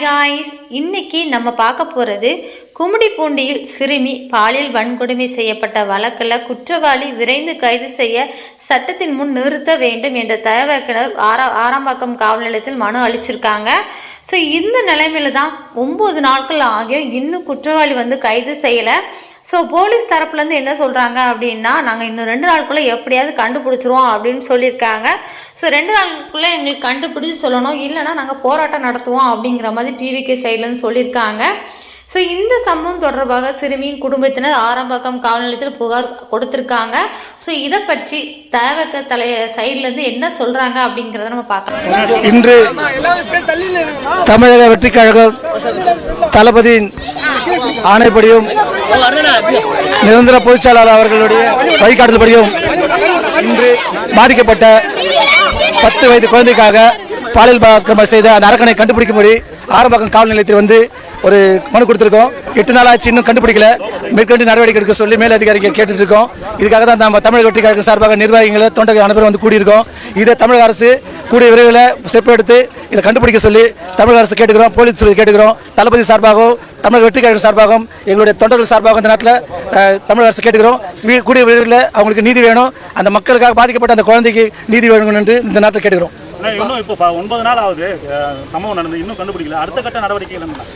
Hi guys இன்னைக்கு நம்ம பார்க்க போகிறது கும்மிடிப்பூண்டியில் சிறுமி பாலியல் வன்கொடுமை செய்யப்பட்ட வழக்கில் குற்றவாளி விரைந்து கைது செய்ய சட்டத்தின் முன் நிறுத்த வேண்டும் என்ற தயவக்கினர் ஆரா ஆரம்பாக்கம் காவல் நிலையத்தில் மனு அளிச்சிருக்காங்க. ஸோ இந்த நிலைமையில தான் ஒம்பது நாட்கள் ஆகியும் இன்னும் குற்றவாளி வந்து கைது செய்யலை. ஸோ போலீஸ் தரப்புலேருந்து என்ன சொல்கிறாங்க அப்படின்னா நாங்கள் இன்னும் ரெண்டு நாளுக்குள்ளே எப்படியாவது கண்டுபிடிச்சிருவோம் அப்படின்னு சொல்லியிருக்காங்க. ஸோ ரெண்டு நாளுக்குள்ளே எங்களுக்கு கண்டுபிடிச்சி சொல்லணும். இல்லைன்னா நாங்கள் போராட்டம் நடத்துவோம் அப்படிங்கிற மாதிரி டிவிகே சைட்லேருந்து சொல்லியிருக்காங்க. ஸோ இந்த சம்பவம் தொடர்பாக சிறுமியின் குடும்பத்தினர் ஆரம்பாக்கம் காவல் நிலையத்தில் புகார் கொடுத்துருக்காங்க. ஸோ இதை பற்றி தவக்க தலைய சைட்லேருந்து என்ன சொல்கிறாங்க அப்படிங்கிறத நம்ம பார்க்கலாம். இன்று தமிழக வெற்றிக் கழகம் தளபதியின் ஆணைப்படியும் நிரந்தர பொதுச்செயலாளர் அவர்களுடைய வழிகாட்டுதல்படியும் இன்று பாதிக்கப்பட்ட பத்து வயது குழந்தைக்காக பாலியல் பலாத்காரம் செய்த அந்த அரக்கனை கண்டுபிடிக்கும்படி ஆரம்பாக்கம் காவல் நிலையத்தில் வந்து ஒரு மனு கொடுத்துருக்கோம். எட்டு நாள் ஆச்சு இன்னும் கண்டுபிடிக்கல. மேற்கொண்டு நடவடிக்கை எடுக்க சொல்லி மேலதிகாரிகள் கேட்டுட்டு இருக்கோம். இதுக்காக தான் நம்ம தமிழக வெற்றி கழகம் சார்பாக நிர்வாகிகளை தொண்டர்கள் அனைவரும் வந்து கூடியிருக்கோம். இதை தமிழக அரசு கூடிய விரைவில் செப்பெடுத்து இதை கண்டுபிடிக்க சொல்லி தமிழக அரசு கேட்டுக்கிறோம் போலீஸ் கேட்டுக்கிறோம். தளபதி சார்பாகவும் தமிழக வெற்றி கழகம் சார்பாகவும் எங்களுடைய தொண்டர்கள் சார்பாகவும் இந்த நாட்டில் தமிழக அரசு கேட்டுக்கிறோம். கூடிய விரைவில் அவங்களுக்கு நீதி வேணும். அந்த மக்களுக்காக பாதிக்கப்பட்ட அந்த குழந்தைக்கு நீதி வேணும் என்று இந்த நாட்டில் கேட்டுக்கிறோம். இன்னும் இப்போ ஒன்பது நாள் ஆகுது சம்பவம் நடந்து இன்னும் கண்டுபிடிக்கல. அடுத்த கட்ட நடவடிக்கைகள் என்ன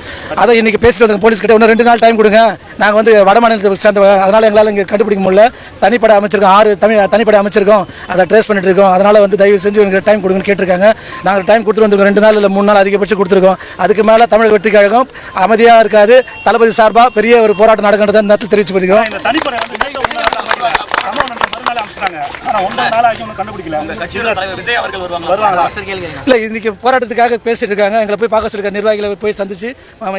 அதை இன்னைக்கு பேசிட்டு போலீஸ் கிட்ட இன்னும் ரெண்டு நாள் டைம் கொடுங்க. நாங்கள் வந்து வட மாநிலத்தை சேர்ந்தவங்க அதனால எங்களால் இங்கே கண்டுபிடிக்க முடியல. தனிப்படை அமைச்சிருக்கோம் ஆறு தமிழ் தனிப்படை அமைச்சிருக்கோம். அதை ட்ரேஸ் பண்ணிட்டு இருக்கோம். அதனால வந்து தயவு செஞ்சு எனக்கு டைம் கொடுங்கன்னு கேட்டிருக்காங்க. நாங்கள் டைம் கொடுத்துட்டு வந்திருக்கோம். ரெண்டு நாள் இல்லை மூணு நாள் அதிகபட்சம் கொடுத்துருக்கோம். அதுக்கு மேலே தமிழக வெற்றி கழகம் அமைதியாக இருக்காது. தளபதி சார்பாக பெரிய ஒரு போராட்டம் நடக்கின்றதை இந்த நேரத்தில் தெரிவிச்சு பண்ணிக்கிறோம் இந்த தனிப்படை வந்து நேத்து ஒன்பது நாள் அமைக்கல. சம்பவம் நடந்த ஆனா நாள் ஒன்றும் கண்டுபிடிக்கல. வருவாங்களா? இல்லை இன்னைக்கு போராட்டத்துக்காக பேசிட்டு இருக்காங்க. எங்களை போய் பார்க்க சொல்லிருக்க நிர்வாகிகளை போய் சந்திச்சு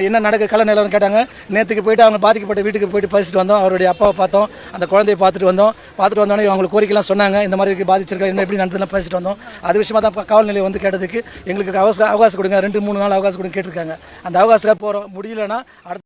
என்ன நடக்க கல நிலவரம் கேட்டாங்க. நேற்றுக்கு போயிட்டு அவங்க பாதிக்கப்பட்ட வீட்டுக்கு போயிட்டு பேசிட்டு வந்தோம். அவருடைய அப்பாவை பார்த்தோம். அந்த குழந்தையை பார்த்துட்டு வந்தோம். பார்த்துட்டு வந்தோடனே அவங்களுக்கு கோரிக்கைலாம் சொன்னாங்க. இந்த மாதிரி இருக்கு, பாதிச்சிருக்கா என்ன எப்படி நடந்ததுலாம் பேசிட்டு வந்தோம். அது விஷயமா தான் காவல் நிலையம் வந்து கேட்டதுக்கு எங்களுக்கு அவகாசம் அவகாசம் கொடுங்க. ரெண்டு மூணு நாள் அவகாசம் கொடுங்க கேட்டிருக்காங்க. அந்த அவகாசத்துக்காக போகிறோம் முடியலன்னா அடுத்த